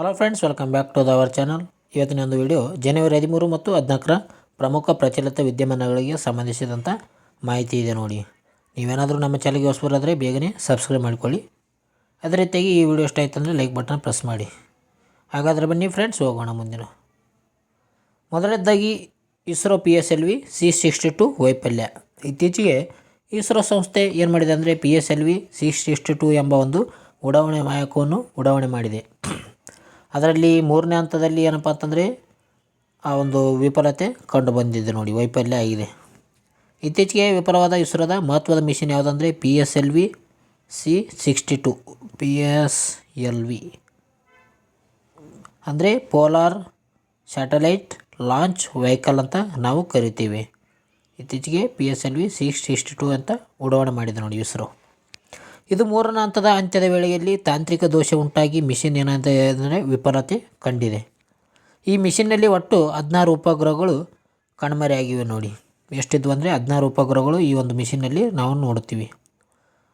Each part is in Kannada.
Hello friends welcome back to our channel ಇವತ್ತಿನ ಒಂದು ವಿಡಿಯೋ ಜನವರಿ ಹದಿಮೂರು ಮತ್ತು ಹದಿನಾಲ್ಕರ ಪ್ರಮುಖ ಪ್ರಚಲಿತ ವಿದ್ಯಮಾನಗಳಿಗೆ ಸಂಬಂಧಿಸಿದಂಥ ಮಾಹಿತಿ ಇದೆ ನೋಡಿ. ನೀವೇನಾದರೂ ನಮ್ಮ ಚಾನಲ್ಗೆ ಹೊಸಬರಾದರೆ ಬೇಗನೆ ಸಬ್ಸ್ಕ್ರೈಬ್ ಮಾಡಿಕೊಳ್ಳಿ. ಅದೇ ರೀತಿಯಾಗಿ ಈ ವಿಡಿಯೋ ಇಷ್ಟ ಅಂದರೆ ಲೈಕ್ ಬಟನ್ ಪ್ರೆಸ್ ಮಾಡಿ. ಹಾಗಾದರೆ ಬನ್ನಿ ಫ್ರೆಂಡ್ಸ್ ಹೋಗೋಣ ಮುಂದಿನ. ಮೊದಲನೇದಾಗಿ, ISRO P S L V C sixty two ವೈಫಲ್ಯ. ಇತ್ತೀಚೆಗೆ ಇಸ್ರೋ ಸಂಸ್ಥೆ ಏನು ಮಾಡಿದೆ ಅಂದರೆ P S L V C sixty two ಎಂಬ ಒಂದು ಉಡಾವಣೆ ಮಾಯಕವನ್ನು ಉಡಾವಣೆ ಮಾಡಿದೆ. ಅದರಲ್ಲಿ ಮೂರನೇ ಹಂತದಲ್ಲಿ ಏನಪ್ಪ ಅಂತಂದರೆ ಆ ಒಂದು ವಿಫಲತೆ ಕಂಡು ಬಂದಿದೆ ನೋಡಿ, ವೈಫಲ್ಯ ಆಗಿದೆ. ಇತ್ತೀಚೆಗೆ ವಿಫಲವಾದ ಇಸ್ರೋದ ಮಹತ್ವದ mission ಯಾವುದಂದರೆ P S L V C sixty two P S L V ಅಂದರೆ ಪೋಲಾರ್ ಸ್ಯಾಟಲೈಟ್ ಲಾಂಚ್ ವೆಹಿಕಲ್ ಅಂತ ನಾವು ಕರಿತೀವಿ. ಇತ್ತೀಚೆಗೆ P S L V six sixty two ಅಂತ ಉಡಾವಣೆ ಮಾಡಿದೆ ನೋಡಿ ಇಸ್ರೋ. ಇದು ಮೂರನೇ ಹಂತದ ಅಂತ್ಯದ ವೇಳೆಯಲ್ಲಿ ತಾಂತ್ರಿಕ ದೋಷ ಉಂಟಾಗಿ ಮಿಷನ್ ಏನಂತ ಅಂದರೆ ವಿಫಲತೆ ಕಂಡಿದೆ. ಈ ಮಿಷಿನ್ನಲ್ಲಿ ಒಟ್ಟು ಹದಿನಾರು ಉಪಗ್ರಹಗಳು ಕಣ್ಮರೆಯಾಗಿವೆ ನೋಡಿ. ಎಷ್ಟಿದ್ವು ಅಂದರೆ ಹದಿನಾರು ಉಪಗ್ರಹಗಳು ಈ ಒಂದು ಮಿಷಿನ್ನಲ್ಲಿ ನಾವು ನೋಡ್ತೀವಿ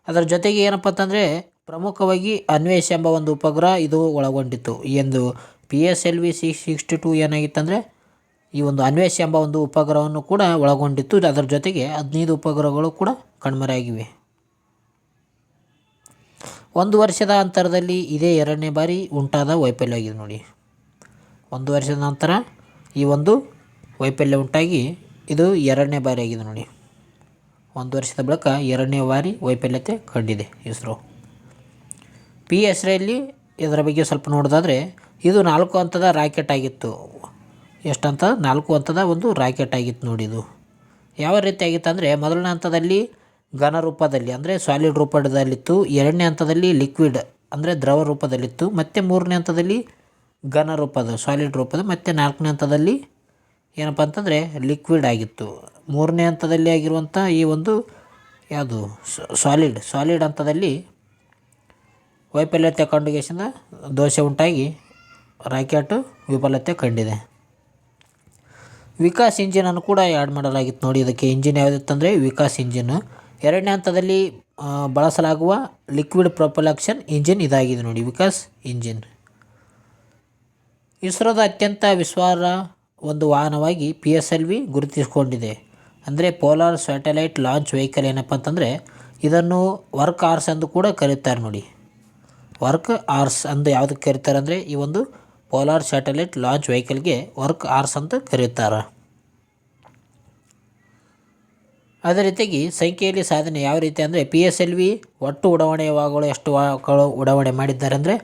ಅದರ ಜೊತೆಗೆ ಏನಪ್ಪ ಅಂತಂದರೆ ಪ್ರಮುಖವಾಗಿ ಅನ್ವೇಷ್ ಎಂಬ ಒಂದು ಉಪಗ್ರಹ ಇದು ಒಳಗೊಂಡಿತ್ತು. ಈ ಒಂದು P S L V C sixty two ಏನಾಗಿತ್ತಂದರೆ ಈ ಒಂದು ಅನ್ವೇಷ್ ಎಂಬ ಒಂದು ಉಪಗ್ರಹವನ್ನು ಕೂಡ ಒಳಗೊಂಡಿತ್ತು. ಅದರ ಜೊತೆಗೆ ಹದಿನೈದು ಉಪಗ್ರಹಗಳು ಕೂಡ ಕಣ್ಮರೆಯಾಗಿವೆ ಒಂದು ವರ್ಷದ ಅಂತರದಲ್ಲಿ ಇದೇ ಎರಡನೇ ಬಾರಿ ಉಂಟಾದ ವೈಫಲ್ಯವಾಗಿದೆ ನೋಡಿ. ಒಂದು ವರ್ಷದ ನಂತರ ಈ ಒಂದು ವೈಫಲ್ಯ ಉಂಟಾಗಿ ಇದು ಎರಡನೇ ಬಾರಿ ಆಗಿದೆ ನೋಡಿ. ಒಂದು ವರ್ಷದ ಬಳಿಕ ಎರಡನೇ ಬಾರಿ ವೈಫಲ್ಯತೆ ಕಂಡಿದೆ ಇಸ್ರೋ. ಪಿ ಹೆಸರಲ್ಲಿ ಇದರ ಬಗ್ಗೆ ಸ್ವಲ್ಪ ನೋಡೋದಾದರೆ ಇದು ನಾಲ್ಕು ಹಂತದ ರಾಕೆಟ್ ಆಗಿತ್ತು. ಎಷ್ಟಂತ? ನಾಲ್ಕು ಹಂತದ ಒಂದು ರಾಕೆಟ್ ಆಗಿತ್ತು ನೋಡಿ ಇದು. ಯಾವ ರೀತಿ ಆಗಿತ್ತು ಅಂದರೆ ಮೊದಲನೇ ಹಂತದಲ್ಲಿ ಘನ ರೂಪದಲ್ಲಿ, ಅಂದರೆ ಸಾಲಿಡ್ ರೂಪದಲ್ಲಿತ್ತು. ಎರಡನೇ ಹಂತದಲ್ಲಿ ಲಿಕ್ವಿಡ್ ಅಂದರೆ ದ್ರವ ರೂಪದಲ್ಲಿತ್ತು. ಮತ್ತು ಮೂರನೇ ಹಂತದಲ್ಲಿ ಘನ ರೂಪದ ಸಾಲಿಡ್ ರೂಪದ. ಮತ್ತು ನಾಲ್ಕನೇ ಹಂತದಲ್ಲಿ ಏನಪ್ಪ ಅಂತಂದರೆ ಲಿಕ್ವಿಡ್ ಆಗಿತ್ತು. ಮೂರನೇ ಹಂತದಲ್ಲಿ ಆಗಿರುವಂಥ ಈ ಒಂದು ಯಾವುದು? ಸಾಲಿಡ್ ಸಾಲಿಡ್ ಹಂತದಲ್ಲಿ ವೈಫಲ್ಯತೆ ಕಂಡುಗೇಸಿಂದ ದೋಷ ಉಂಟಾಗಿ ರಾಕೆಟು ವಿಫಲತೆ ಕಂಡಿದೆ. ವಿಕಾಸ್ ಇಂಜಿನನ್ನು ಕೂಡ ಆ್ಯಡ್ ಮಾಡಲಾಗಿತ್ತು ನೋಡಿ. ಇದಕ್ಕೆ ಇಂಜಿನ್ ಯಾವುದಿತ್ತಂದರೆ ವಿಕಾಸ್ ಇಂಜಿನ್. ಎರಡನೇ ಹಂತದಲ್ಲಿ ಬಳಸಲಾಗುವ ಲಿಕ್ವಿಡ್ ಪ್ರೊಪಲಕ್ಷನ್ ಇಂಜಿನ್ ಇದಾಗಿದೆ ನೋಡಿ, ವಿಕಾಸ್ ಇಂಜಿನ್ ಇಸ್ರೋದ ಅತ್ಯಂತ ವಿಶ್ವಾರ ಒಂದು ವಾಹನವಾಗಿ ಪಿ ಎಸ್ ಎಲ್ ವಿ ಗುರುತಿಸಿಕೊಂಡಿದೆ. ಅಂದರೆ ಪೋಲಾರ್ ಸ್ಯಾಟಲೈಟ್ ಲಾಂಚ್ ವೆಹಿಕಲ್ ಏನಪ್ಪ ಅಂತಂದರೆ, ಇದನ್ನು ವರ್ಕ್ ಆರ್ಸ್ ಎಂದು ಕೂಡ ಕರೀತಾರೆ ನೋಡಿ. ವರ್ಕ್ ಆರ್ಸ್ ಅಂದು ಯಾವುದಕ್ಕೆ ಕರೀತಾರೆ ಅಂದರೆ, ಈ ಒಂದು ಪೋಲಾರ್ ಸ್ಯಾಟಲೈಟ್ ಲಾಂಚ್ ವೆಹಿಕಲ್ಗೆ ವರ್ಕ್ ಆರ್ಸ್ ಅಂತ ಕರೀತಾರೆ ಅದೇ ರೀತಿಯಾಗಿ ಸಂಖ್ಯೆಯಲ್ಲಿ ಸಾಧನೆ ಯಾವ ರೀತಿ ಅಂದರೆ ಪಿ ಎಸ್ ಎಲ್ ವಿ ಒಟ್ಟು ಉಡಾವಣೆ ವಾಹಗಳು ಎಷ್ಟು ವಾಹಗಳು ಉಡಾವಣೆ ಮಾಡಿದ್ದಾರೆ ಅಂದರೆ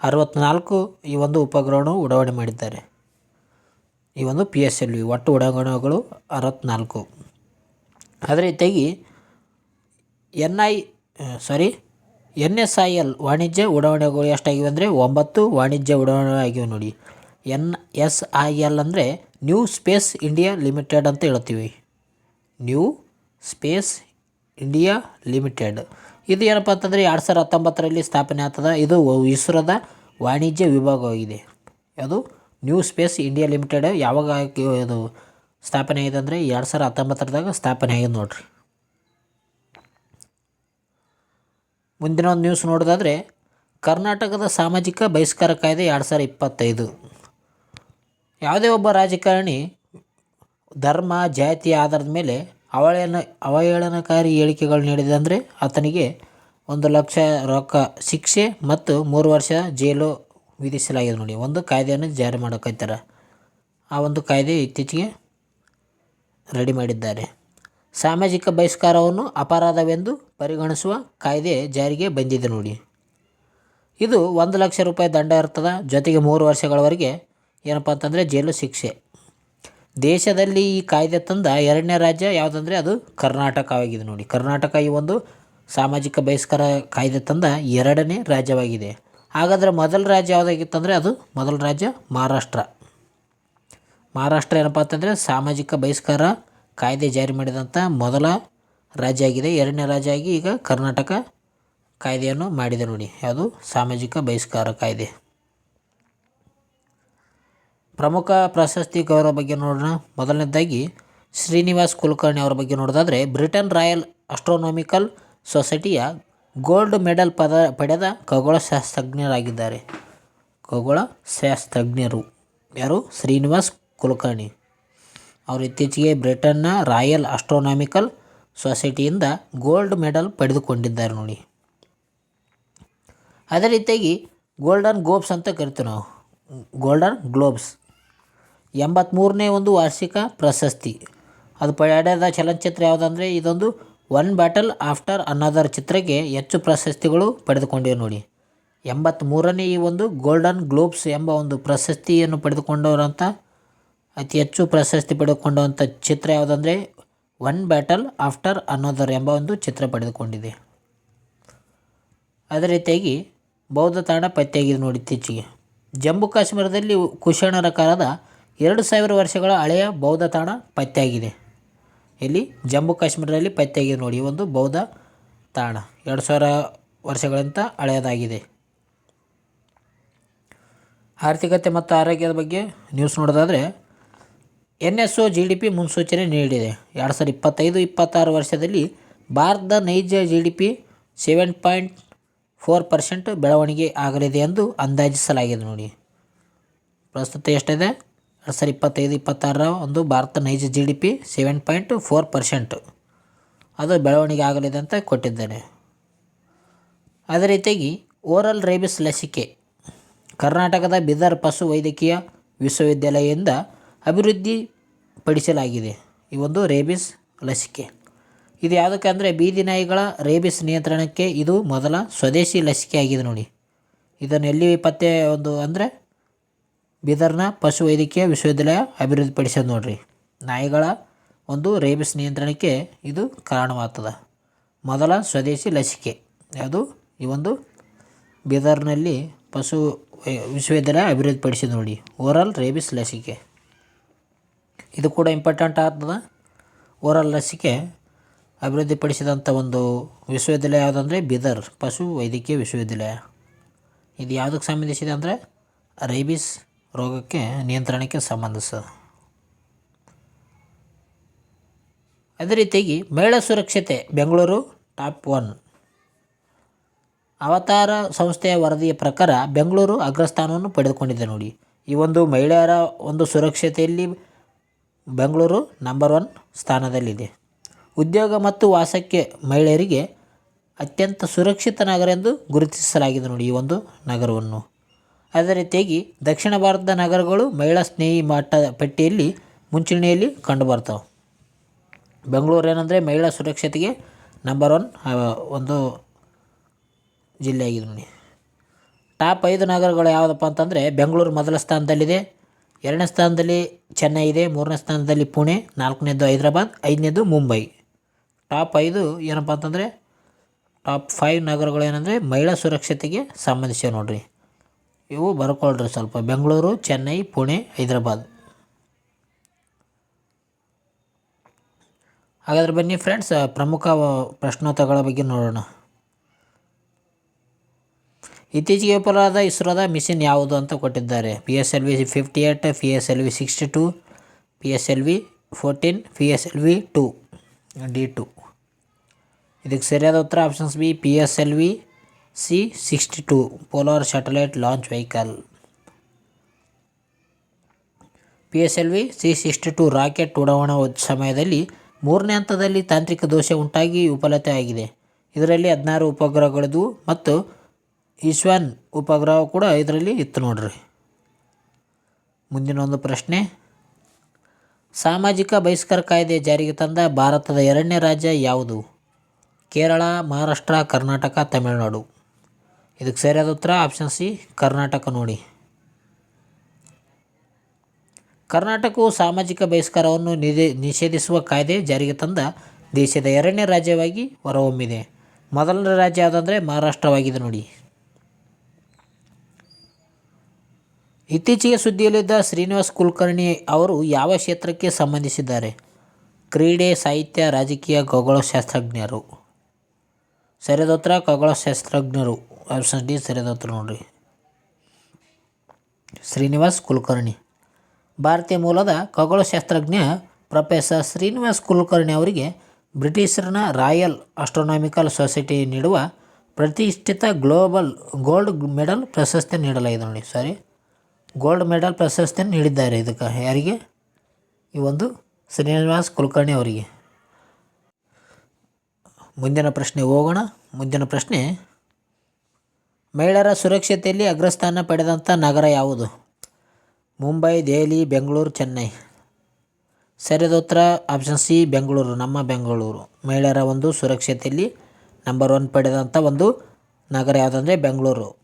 ಅರವತ್ತ್ನಾಲ್ಕು ಈ ಒಂದು ಉಪಗ್ರಹವನ್ನು ಉಡಾವಣೆ ಮಾಡಿದ್ದಾರೆ. ಈ ಒಂದು ಪಿ ಎಸ್ ಎಲ್ ವಿ ಒಟ್ಟು ಉಡಾವಣೆಗಳು ಅರವತ್ತ್ನಾಲ್ಕು ಅದೇ ರೀತಿಯಾಗಿ N I sorry N S I L ವಾಣಿಜ್ಯ ಉಡಾವಣೆಗಳು ಎಷ್ಟಾಗಿವೆ ಅಂದರೆ ಒಂಬತ್ತು ವಾಣಿಜ್ಯ ಉಡಾವಣೆ ಆಗಿವೆ ನೋಡಿ. ಎನ್ ಎಸ್ ಐ ಎಲ್ ಅಂದರೆ ನ್ಯೂ ಸ್ಪೇಸ್ ಇಂಡಿಯಾ ಲಿಮಿಟೆಡ್ ಅಂತ ಹೇಳ್ತೀವಿ. New space India limited. ಇದು ಏನಪ್ಪ ಅಂತಂದರೆ ಎರಡು ಸಾವಿರದ ಹತ್ತೊಂಬತ್ತರಲ್ಲಿ ಸ್ಥಾಪನೆ ಆಗ್ತದ. ಇದು ಇಸ್ರೋದ ವಾಣಿಜ್ಯ ವಿಭಾಗವಾಗಿದೆ. ಅದು ನ್ಯೂ ಸ್ಪೇಸ್ ಇಂಡಿಯಾ ಲಿಮಿಟೆಡ್ ಯಾವಾಗ ಇದು ಸ್ಥಾಪನೆ ಆಗಿದೆ ಅಂದರೆ ಎರಡು ಸಾವಿರದ ಹತ್ತೊಂಬತ್ತರದಾಗ ಸ್ಥಾಪನೆ ಆಗಿದೆ ನೋಡ್ರಿ. ಮುಂದಿನ ಒಂದು ನ್ಯೂಸ್ ನೋಡೋದಾದರೆ ಕರ್ನಾಟಕದ ಸಾಮಾಜಿಕ ಬಹಿಷ್ಕಾರ ಕಾಯ್ದೆ ಎರಡು ಸಾವಿರದ ಇಪ್ಪತ್ತೈದು. ಯಾವುದೇ ಒಬ್ಬ ರಾಜಕಾರಣಿ ಧರ್ಮ, ಜಾತಿ, ಆಧಾರದ ಮೇಲೆ ಅವಹೇಳನ, ಅವಹೇಳನಕಾರಿ ಹೇಳಿಕೆಗಳು ನೀಡಿದೆ ಅಂದರೆ ಆತನಿಗೆ ಒಂದು ಲಕ್ಷ ರೊಕ್ಕ ಶಿಕ್ಷೆ ಮತ್ತು ಮೂರು ವರ್ಷ ಜೈಲು ವಿಧಿಸಲಾಗಿದೆ ನೋಡಿ. ಒಂದು ಕಾಯ್ದೆಯನ್ನು ಜಾರಿ ಮಾಡೋಕ್ಕೈತಾರೆ ಆ ಒಂದು ಕಾಯ್ದೆ ಇತ್ತೀಚೆಗೆ ರೆಡಿ ಮಾಡಿದ್ದಾರೆ. ಸಾಮಾಜಿಕ ಬಹಿಷ್ಕಾರವನ್ನು ಅಪರಾಧವೆಂದು ಪರಿಗಣಿಸುವ ಕಾಯ್ದೆ ಜಾರಿಗೆ ಬಂದಿದೆ ನೋಡಿ. ಇದು ಒಂದು ಲಕ್ಷ ರೂಪಾಯಿ ದಂಡ ಇರ್ತದೆ. ಜೊತೆಗೆ ಮೂರು ವರ್ಷಗಳವರೆಗೆ ಏನಪ್ಪ ಅಂತಂದರೆ ಜೈಲು ಶಿಕ್ಷೆ. ದೇಶದಲ್ಲಿ ಈ ಕಾಯ್ದೆ ತಂದ ಎರಡನೇ ರಾಜ್ಯ ಯಾವುದಂದರೆ ಅದು ಕರ್ನಾಟಕವಾಗಿದೆ ನೋಡಿ. ಕರ್ನಾಟಕ ಈ ಒಂದು ಸಾಮಾಜಿಕ ಬಹಿಷ್ಕಾರ ಕಾಯ್ದೆ ತಂದ ಎರಡನೇ ರಾಜ್ಯವಾಗಿದೆ. ಹಾಗಾದರೆ ಮೊದಲ ರಾಜ್ಯ ಯಾವುದಾಗಿತ್ತಂದರೆ ಅದು ಮೊದಲ ರಾಜ್ಯ ಮಹಾರಾಷ್ಟ್ರ. ಮಹಾರಾಷ್ಟ್ರ ಏನಪ್ಪ ಅಂತಂದರೆ ಸಾಮಾಜಿಕ ಬಹಿಷ್ಕಾರ ಕಾಯ್ದೆ ಜಾರಿ ಮಾಡಿದಂಥ ಮೊದಲ ರಾಜ್ಯ ಆಗಿದೆ. ಎರಡನೇ ರಾಜ್ಯ ಆಗಿ ಈಗ ಕರ್ನಾಟಕ ಕಾಯ್ದೆಯನ್ನು ಮಾಡಿದೆ ನೋಡಿ. ಯಾವುದು? ಸಾಮಾಜಿಕ ಬಹಿಷ್ಕಾರ ಕಾಯ್ದೆ. ಪ್ರಮುಖ ಪ್ರಶಸ್ತಿ ಗೌರವ ಬಗ್ಗೆ ನೋಡೋಣ. ಮೊದಲನೇದಾಗಿ, ಶ್ರೀನಿವಾಸ್ ಕುಲಕರ್ಣಿ ಅವರ ಬಗ್ಗೆ ನೋಡೋದಾದರೆ, ಬ್ರಿಟನ್ ರಾಯಲ್ ಅಸ್ಟ್ರೋನಾಮಿಕಲ್ ಸೊಸೈಟಿಯ ಗೋಲ್ಡ್ ಮೆಡಲ್ ಪದ, ಪಡೆದ ಖಗೋಳಶಾಸ್ತ್ರಜ್ಞರಾಗಿದ್ದಾರೆ ಖಗೋಳ ಶಾಸ್ತ್ರಜ್ಞರು ಯಾರು? ಶ್ರೀನಿವಾಸ್ ಕುಲಕರ್ಣಿ. ಅವರು ಇತ್ತೀಚೆಗೆ ಬ್ರಿಟನ್ನ ರಾಯಲ್ ಅಸ್ಟ್ರೋನಾಮಿಕಲ್ ಸೊಸೈಟಿಯಿಂದ ಗೋಲ್ಡ್ ಮೆಡಲ್ ಪಡೆದುಕೊಂಡಿದ್ದಾರೆ ನೋಡಿ. ಅದೇ ರೀತಿಯಾಗಿ ಗೋಲ್ಡನ್ ಗೋಬ್ಸ್ ಅಂತ ಕರಿತೀವಿ ನಾವು. Golden globes. ಎಂಬತ್ತ್ಮೂರನೇ ಒಂದು ವಾರ್ಷಿಕ ಪ್ರಶಸ್ತಿ. ಅದು ಪಡೆದ ಚಲನಚಿತ್ರ ಯಾವುದಂದರೆ, ಇದೊಂದು ಒನ್ ಬ್ಯಾಟಲ್ ಆಫ್ಟರ್ ಅನ್ನದರ್ ಚಿತ್ರಕ್ಕೆ ಹೆಚ್ಚು ಪ್ರಶಸ್ತಿಗಳು ಪಡೆದುಕೊಂಡಿವೆ ನೋಡಿ. ಎಂಬತ್ತ್ಮೂರನೇ ಈ ಒಂದು ಗೋಲ್ಡನ್ ಗ್ಲೋಬ್ಸ್ ಎಂಬ ಒಂದು ಪ್ರಶಸ್ತಿಯನ್ನು ಪಡೆದುಕೊಂಡವರಂಥ ಅತಿ ಹೆಚ್ಚು ಪ್ರಶಸ್ತಿ ಪಡೆದುಕೊಂಡಂಥ ಚಿತ್ರ ಯಾವುದಂದರೆ ಒನ್ ಬ್ಯಾಟಲ್ ಆಫ್ಟರ್ ಅನ್ನೋದರ್ ಎಂಬ ಒಂದು ಚಿತ್ರ ಪಡೆದುಕೊಂಡಿದೆ. ಅದೇ ರೀತಿಯಾಗಿ ಬೌದ್ಧ ತಾಣ ಪತ್ತೆಯಾಗಿದೆ ನೋಡಿ ಇತ್ತೀಚೆಗೆ. ಜಮ್ಮು ಕಾಶ್ಮೀರದಲ್ಲಿ ಕುಶಾಣರ ಕಾಲದ ಎರಡು ಸಾವಿರ ವರ್ಷಗಳ ಹಳೆಯ ಬೌದ್ಧ ತಾಣ ಪತ್ತೆಯಾಗಿದೆ. ಇಲ್ಲಿ ಜಮ್ಮು ಕಾಶ್ಮೀರದಲ್ಲಿ ಪತ್ತೆಯಾಗಿದೆ ನೋಡಿ ಒಂದು ಬೌದ್ಧ ತಾಣ ಎರಡು ಸಾವಿರ ವರ್ಷಗಳಿಂದ ಹಳೆಯದಾಗಿದೆ. ಆರ್ಥಿಕತೆ ಮತ್ತು ಆರೋಗ್ಯದ ಬಗ್ಗೆ ನ್ಯೂಸ್ ನೋಡೋದಾದರೆ N S O G D P ಮುನ್ಸೂಚನೆ ನೀಡಿದೆ. ಎರಡು ಸಾವಿರದ ಇಪ್ಪತ್ತೈದು ಇಪ್ಪತ್ತಾರು ವರ್ಷದಲ್ಲಿ ಭಾರತದ ನೈಜ G D P seven point four percent ಬೆಳವಣಿಗೆ ಆಗಲಿದೆ ಎಂದು ಅಂದಾಜಿಸಲಾಗಿದೆ ನೋಡಿ. ಪ್ರಸ್ತುತ ಎಷ್ಟಿದೆ? ಸಾವಿರದ ಇಪ್ಪತ್ತೈದು, ಇಪ್ಪತ್ತಾರರ ಒಂದು ಭಾರತ ನೈಜ G D P seven point four percent ಅದು ಬೆಳವಣಿಗೆ ಆಗಲಿದೆ ಅಂತ ಕೊಟ್ಟಿದ್ದಾರೆ ಅದೇ ರೀತಿಯಾಗಿ ಓರಲ್ ರೇಬಿಸ್ ಲಸಿಕೆ ಕರ್ನಾಟಕದ ಬಿದರ್ ಪಶು ವೈದ್ಯಕೀಯ ವಿಶ್ವವಿದ್ಯಾಲಯದಿಂದ ಅಭಿವೃದ್ಧಿ ಪಡಿಸಲಾಗಿದೆ ಈ ಒಂದು ರೇಬಿಸ್ ಲಸಿಕೆ. ಇದು ಯಾವುದಕ್ಕೆ ಅಂದರೆ ಬೀದಿ ನಾಯಿಗಳ ರೇಬಿಸ್ ನಿಯಂತ್ರಣಕ್ಕೆ ಇದು ಮೊದಲ ಸ್ವದೇಶಿ ಲಸಿಕೆ ಆಗಿದೆ ನೋಡಿ. ಇದನ್ನು ಎಲ್ಲಿ ಪತ್ತೆ ಒಂದು ಅಂದರೆ ಬೀದರ್ನ ಪಶು ವೈದ್ಯಕೀಯ ವಿಶ್ವವಿದ್ಯಾಲಯ ಅಭಿವೃದ್ಧಿಪಡಿಸೋದು ನೋಡ್ರಿ. ನಾಯಿಗಳ ಒಂದು ರೇಬಿಸ್ ನಿಯಂತ್ರಣಕ್ಕೆ ಇದು ಕಾರಣವಾಗ್ತದೆ. ಮೊದಲ ಸ್ವದೇಶಿ ಲಸಿಕೆ. ಯಾವುದು ಈ ಒಂದು ಬೀದರ್ನಲ್ಲಿ ಪಶು ವಿಶ್ವವಿದ್ಯಾಲಯ ಅಭಿವೃದ್ಧಿಪಡಿಸಿದ ನೋಡಿ. ಓರಲ್ ರೇಬಿಸ್ ಲಸಿಕೆ. ಇದು ಕೂಡ ಇಂಪಾರ್ಟೆಂಟ್ ಆಗ್ತದೆ. ಓರಲ್ ಲಸಿಕೆ ಅಭಿವೃದ್ಧಿಪಡಿಸಿದಂಥ ಒಂದು ವಿಶ್ವವಿದ್ಯಾಲಯ ಯಾವುದಂದರೆ ಬೀದರ್ ಪಶು ವೈದ್ಯಕೀಯ ವಿಶ್ವವಿದ್ಯಾಲಯ. ಇದು ಯಾವುದಕ್ಕೆ ಸಂಬಂಧಿಸಿದೆ ಅಂದರೆ ರೇಬಿಸ್ ರೋಗಕ್ಕೆ ನಿಯಂತ್ರಣಕ್ಕೆ ಸಂಬಂಧಿಸ. ಅದೇ ರೀತಿಯಾಗಿ ಮಹಿಳಾ ಸುರಕ್ಷತೆ, ಬೆಂಗಳೂರು ಟಾಪ್ ಒನ್. ಅವತಾರ ಸಂಸ್ಥೆಯ ವರದಿಯ ಪ್ರಕಾರ ಬೆಂಗಳೂರು ಅಗ್ರಸ್ಥಾನವನ್ನು ಪಡೆದುಕೊಂಡಿದೆ ನೋಡಿ. ಈ ಒಂದು ಮಹಿಳೆಯರ ಒಂದು ಸುರಕ್ಷತೆಯಲ್ಲಿ ಬೆಂಗಳೂರು ನಂಬರ್ ಒನ್ ಸ್ಥಾನದಲ್ಲಿದೆ. ಉದ್ಯೋಗ ಮತ್ತು ವಾಸಕ್ಕೆ ಮಹಿಳೆಯರಿಗೆ ಅತ್ಯಂತ ಸುರಕ್ಷಿತ ನಗರ ಎಂದು ಗುರುತಿಸಲಾಗಿದೆ ನೋಡಿ ಈ ಒಂದು ನಗರವನ್ನು. ಅದೇ ರೀತಿಯಾಗಿ ದಕ್ಷಿಣ ಭಾರತದ ನಗರಗಳು ಮಹಿಳಾ ಸ್ನೇಹಿ ಮಟ್ಟ ಪಟ್ಟಿಯಲ್ಲಿ ಮುಂಚೂಣಿಯಲ್ಲಿ ಕಂಡುಬರ್ತಾವೆ. ಬೆಂಗಳೂರು ಏನಂದರೆ ಮಹಿಳಾ ಸುರಕ್ಷತೆಗೆ ನಂಬರ್ ಒನ್ ಒಂದು ಜಿಲ್ಲೆಯಾಗಿದೆ ನೋಡಿ. ಟಾಪ್ ಐದು ನಗರಗಳು ಯಾವುದಪ್ಪ ಅಂತಂದರೆ ಬೆಂಗಳೂರು ಮೊದಲ ಸ್ಥಾನದಲ್ಲಿದೆ, ಎರಡನೇ ಸ್ಥಾನದಲ್ಲಿ ಚೆನ್ನೈ ಇದೆ, ಮೂರನೇ ಸ್ಥಾನದಲ್ಲಿ ಪುಣೆ, ನಾಲ್ಕನೇದು ಹೈದರಾಬಾದ್, ಐದನೇದು ಮುಂಬೈ. ಟಾಪ್ ಐದು ಏನಪ್ಪ ಅಂತಂದರೆ ಟಾಪ್ ಫೈವ್ ನಗರಗಳು ಏನಂದರೆ ಮಹಿಳಾ ಸುರಕ್ಷತೆಗೆ ಸಂಬಂಧಿಸಿವೆ ನೋಡ್ರಿ. ಇವು ಬರ್ಕೊಳ್ರಿ ಸ್ವಲ್ಪ. ಬೆಂಗಳೂರು, ಚೆನ್ನೈ, ಪುಣೆ, ಹೈದರಾಬಾದ್. ಹಾಗಾದ್ರೆ ಬನ್ನಿ ಫ್ರೆಂಡ್ಸ್, ಪ್ರಮುಖ ಪ್ರಶ್ನೋತ್ತರಗಳ ಬಗ್ಗೆ ನೋಡೋಣ. ಇತ್ತೀಚೆಗೆ ವಿಫಲವಾದ ಇಸ್ರೋದ ಮಿಷಿನ್ ಯಾವುದು ಅಂತ ಕೊಟ್ಟಿದ್ದಾರೆ. P S L V fifty eight P S L V sixty two P S L V fourteen P S L V two D two ಇದಕ್ಕೆ ಸರಿಯಾದ ಉತ್ತರ options B P S L V C sixty two polar satellite launch vehicle P S L V C sixty two rocket ಉಡಾವಣಾ ಸಮಯದಲ್ಲಿ ಮೂರನೇ ಹಂತದಲ್ಲಿ ತಾಂತ್ರಿಕ ದೋಷ ಉಂಟಾಗಿ ವಿಫಲತೆ ಆಗಿದೆ. ಇದರಲ್ಲಿ ಹದಿನಾರು ಉಪಗ್ರಹಗಳದು ಮತ್ತು ಈಶ್ವಾನ್ ಉಪಗ್ರಹ ಕೂಡ ಇದರಲ್ಲಿ ಇತ್ತು ನೋಡ್ರಿ. ಮುಂದಿನ ಒಂದು ಪ್ರಶ್ನೆ. ಸಾಮಾಜಿಕ ಬಹಿಷ್ಕಾರ ಕಾಯ್ದೆ ಜಾರಿಗೆ ತಂದ ಭಾರತದ ಎರಡನೇ ರಾಜ್ಯ ಯಾವುದು? ಕೇರಳ, ಮಹಾರಾಷ್ಟ್ರ, ಕರ್ನಾಟಕ, ತಮಿಳುನಾಡು. ಇದಕ್ಕೆ ಸರಿಯಾದ ಉತ್ತರ ಆಪ್ಷನ್ ಸಿ ಕರ್ನಾಟಕ ನೋಡಿ. ಕರ್ನಾಟಕವು ಸಾಮಾಜಿಕ ಬಹಿಷ್ಕಾರವನ್ನು ನಿಷೇಧಿಸುವ ಕಾಯ್ದೆ ಜಾರಿಗೆ ತಂದ ದೇಶದ ಎರಡನೇ ರಾಜ್ಯವಾಗಿ ಹೊರಹೊಮ್ಮಿದೆ. ಮೊದಲನೇ ರಾಜ್ಯ ಯಾವುದಂದರೆ ಮಹಾರಾಷ್ಟ್ರವಾಗಿದೆ ನೋಡಿ. ಇತ್ತೀಚೆಗೆ ಸುದ್ದಿಯಲ್ಲಿದ್ದ ಶ್ರೀನಿವಾಸ್ ಕುಲಕರ್ಣಿ ಅವರು ಯಾವ ಕ್ಷೇತ್ರಕ್ಕೆ ಸಂಬಂಧಿಸಿದ್ದಾರೆ? ಕ್ರೀಡೆ, ಸಾಹಿತ್ಯ, ರಾಜಕೀಯ, ಖಗೋಳಶಾಸ್ತ್ರಜ್ಞರು. ಸರಿಯಾದ ಉತ್ತರ ಖಗೋಳಶಾಸ್ತ್ರಜ್ಞರು. ಆಪ್ಷನ್ ಡಿ ಸರಿಯಾದ ಉತ್ತರ ನೋಡ್ರಿ. ಶ್ರೀನಿವಾಸ್ ಕುಲಕರ್ಣಿ. ಭಾರತೀಯ ಮೂಲದ ಖಗೋಳಶಾಸ್ತ್ರಜ್ಞ ಪ್ರೊಫೆಸರ್ ಶ್ರೀನಿವಾಸ್ ಕುಲಕರ್ಣಿ ಅವರಿಗೆ ಬ್ರಿಟಿಷರ್ನ ರಾಯಲ್ ಆಸ್ಟ್ರೋನಾಮಿಕಲ್ ಸೊಸೈಟಿ ನೀಡುವ ಪ್ರತಿಷ್ಠಿತ ಗ್ಲೋಬಲ್ ಗೋಲ್ಡ್ ಮೆಡಲ್ ಪ್ರಶಸ್ತಿ ನೀಡಲಾಗಿದೆ ನೋಡಿ ಸಾರಿ. ಗೋಲ್ಡ್ ಮೆಡಲ್ ಪ್ರಶಸ್ತಿಯನ್ನು ನೀಡಿದ್ದಾರೆ ಇದಕ್ಕೆ ಯಾರಿಗೆ? ಈ ಒಂದು ಶ್ರೀನಿವಾಸ್ ಕುಲಕರ್ಣಿ ಅವರಿಗೆ. ಮುಂದಿನ ಪ್ರಶ್ನೆ ಹೋಗೋಣ. ಮುಂದಿನ ಪ್ರಶ್ನೆ ಮಹಿಳೆಯರ ಸುರಕ್ಷತೆಯಲ್ಲಿ ಅಗ್ರಸ್ಥಾನ ಪಡೆದಂಥ ನಗರ ಯಾವುದು? ಮುಂಬೈ, ದೆಹಲಿ, ಬೆಂಗಳೂರು, ಚೆನ್ನೈ. ಸರಿಯಾದ ಉತ್ತರ ಆಪ್ಷನ್ ಸಿ ಬೆಂಗಳೂರು. ನಮ್ಮ ಬೆಂಗಳೂರು. ಮಹಿಳೆಯರ ಒಂದು ಸುರಕ್ಷತೆಯಲ್ಲಿ ನಂಬರ್ ಒನ್ ಪಡೆದಂಥ ಒಂದು ನಗರ ಯಾವುದಂದರೆ ಬೆಂಗಳೂರು.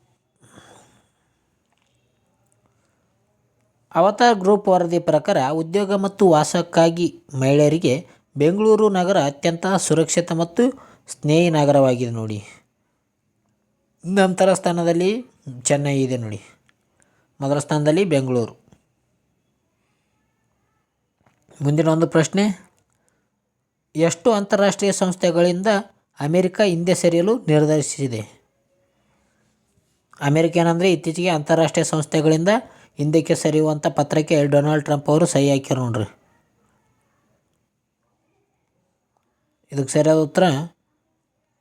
ಅವತಾರ್ ಗ್ರೂಪ್ ವರದಿ ಪ್ರಕಾರ ಉದ್ಯೋಗ ಮತ್ತು ವಾಸಕ್ಕಾಗಿ ಮಹಿಳೆಯರಿಗೆ ಬೆಂಗಳೂರು ನಗರ ಅತ್ಯಂತ ಸುರಕ್ಷಿತ ಮತ್ತು ಸ್ನೇಹಿ ನಗರವಾಗಿದೆ ನೋಡಿ. ನಂತರ ಸ್ಥಾನದಲ್ಲಿ ಚೆನ್ನೈ ಇದೆ ನೋಡಿ. ಮೊದಲ ಸ್ಥಾನದಲ್ಲಿ ಬೆಂಗಳೂರು. ಮುಂದಿನ ಒಂದು ಪ್ರಶ್ನೆ, ಎಷ್ಟು ಅಂತಾರಾಷ್ಟ್ರೀಯ ಸಂಸ್ಥೆಗಳಿಂದ ಅಮೆರಿಕ ಹಿಂದೆ ಸರಿಯಲು ನಿರ್ಧರಿಸಿದೆ? ಅಮೆರಿಕ ಏನಂದರೆ ಇತ್ತೀಚೆಗೆ ಅಂತಾರಾಷ್ಟ್ರೀಯ ಸಂಸ್ಥೆಗಳಿಂದ ಹಿಂದಕ್ಕೆ ಸರಿಯುವಂಥ ಪತ್ರಕ್ಕೆ ಡೊನಾಲ್ಡ್ ಟ್ರಂಪ್ ಅವರು ಸಹಿ ಹಾಕಿರು ನೋಡ್ರಿ. ಇದಕ್ಕೆ ಸರಿಯಾದ ಉತ್ತರ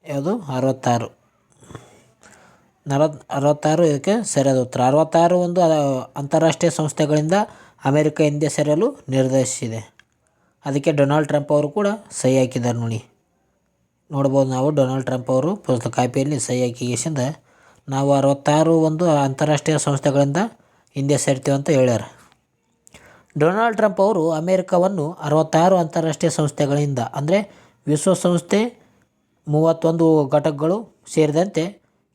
ಯಾವುದು? ಅರವತ್ತಾರು. ನಲವತ್ತು ಅರವತ್ತಾರು ಇದಕ್ಕೆ ಸರಿಯಾದ ಅರವತ್ತಾರು ಒಂದು ಅಂತಾರಾಷ್ಟ್ರೀಯ ಸಂಸ್ಥೆಗಳಿಂದ ಅಮೇರಿಕ ಹಿಂದೆ ಸರಿಯಲು ನಿರ್ಧರಿಸಿದೆ ಅದಕ್ಕೆ ಡೊನಾಲ್ಡ್ ಟ್ರಂಪ್ ಅವರು ಕೂಡ ಸಹಿ ಹಾಕಿದ್ದಾರೆ ನೋಡಿ. ನೋಡ್ಬೋದು ನಾವು ಡೊನಾಲ್ಡ್ ಟ್ರಂಪ್ ಅವರು ಪುಸ್ತಕ ಕಾಪಿಯಲ್ಲಿ ಸಹಿ ಹಾಕಿಗೆಸಿಂದ ನಾವು ಅರವತ್ತಾರು ಒಂದು ಅಂತಾರಾಷ್ಟ್ರೀಯ ಸಂಸ್ಥೆಗಳಿಂದ ಹಿಂದೆ ಸೇರ್ತೀವಿ ಅಂತ ಹೇಳ್ಯಾರ. ಡೊನಾಲ್ಡ್ ಟ್ರಂಪ್ ಅವರು ಅಮೇರಿಕಾವನ್ನು ಅರವತ್ತಾರು ಅಂತಾರಾಷ್ಟ್ರೀಯ ಸಂಸ್ಥೆಗಳಿಂದ, ಅಂದರೆ ವಿಶ್ವಸಂಸ್ಥೆ ಮೂವತ್ತೊಂದು ಘಟಕಗಳು ಸೇರಿದಂತೆ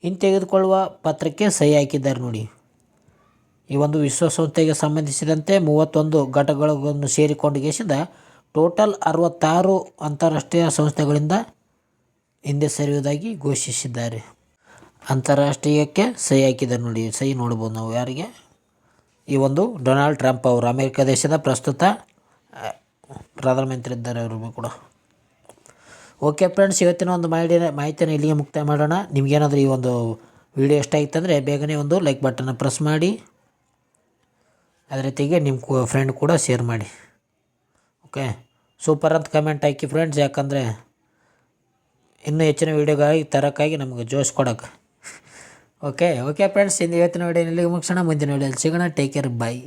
ಹಿಂತೆಗೆದುಕೊಳ್ಳುವ ಪತ್ರಕ್ಕೆ ಸಹಿ ಹಾಕಿದ್ದಾರೆ ನೋಡಿ. ಈ ಒಂದು ವಿಶ್ವಸಂಸ್ಥೆಗೆ ಸಂಬಂಧಿಸಿದಂತೆ ಮೂವತ್ತೊಂದು ಘಟಕಗಳನ್ನು ಸೇರಿಕೊಂಡಿಗೆಸಿಂದ ಟೋಟಲ್ ಅರವತ್ತಾರು ಅಂತಾರಾಷ್ಟ್ರೀಯ ಸಂಸ್ಥೆಗಳಿಂದ ಹಿಂದೆ ಸರಿಯುವುದಾಗಿ ಘೋಷಿಸಿದ್ದಾರೆ. ಅಂತಾರಾಷ್ಟ್ರೀಯಕ್ಕೆ ಸಹಿ ಹಾಕಿದ್ದಾರೆ ನೋಡಿ. ಸಹಿ ನೋಡ್ಬೋದು ನಾವು ಯಾರಿಗೆ? ಈ ಒಂದು ಡೊನಾಲ್ಡ್ ಟ್ರಂಪ್ ಅವರು ಅಮೆರಿಕ ದೇಶದ ಪ್ರಸ್ತುತ ಪ್ರಧಾನಮಂತ್ರಿ ಇದ್ದಾರೆ ಅವರು ಕೂಡ. ಓಕೆ ಫ್ರೆಂಡ್ಸ್ ಇವತ್ತಿನ ಒಂದು ಮಾಹಿತಿ ಮಾಹಿತಿಯನ್ನು ಇಲ್ಲಿಗೆ ಮುಕ್ತಾಯ ಮಾಡೋಣ. ನಿಮಗೇನಾದರೂ ಈ ಒಂದು ವಿಡಿಯೋ ಇಷ್ಟ ಆಗಿತ್ತಂದರೆ ಬೇಗನೆ ಒಂದು ಲೈಕ್ ಬಟನ್ನ ಪ್ರೆಸ್ ಮಾಡಿ. ಅದೇ ರೀತಿಗೆ ನಿಮ್ಮ ಫ್ರೆಂಡ್ ಕೂಡ ಶೇರ್ ಮಾಡಿ. ಓಕೆ ಸೂಪರ್ ಅಂತ ಕಮೆಂಟ್ ಹಾಕಿ ಫ್ರೆಂಡ್ಸ್ ಯಾಕಂದರೆ ಇನ್ನೂ ಹೆಚ್ಚಿನ ವೀಡಿಯೋಗಾಗಿ ತರೋಕ್ಕಾಗಿ ನಮಗೆ ಜೋಶ್ ಕೊಡೋಕೆ. ಓಕೆ ಓಕೆ ಫ್ರೆಂಡ್ಸ್ ಇಂದು ಇವತ್ತಿನ ವಿಡಿಯೋ ಇಲ್ಲಿಗೆ ಮುಗಿಸೋಣ. ಮುಂದಿನ ವಿಡಿಯೋಲಿ ಸಿಗೋಣ. Take care bye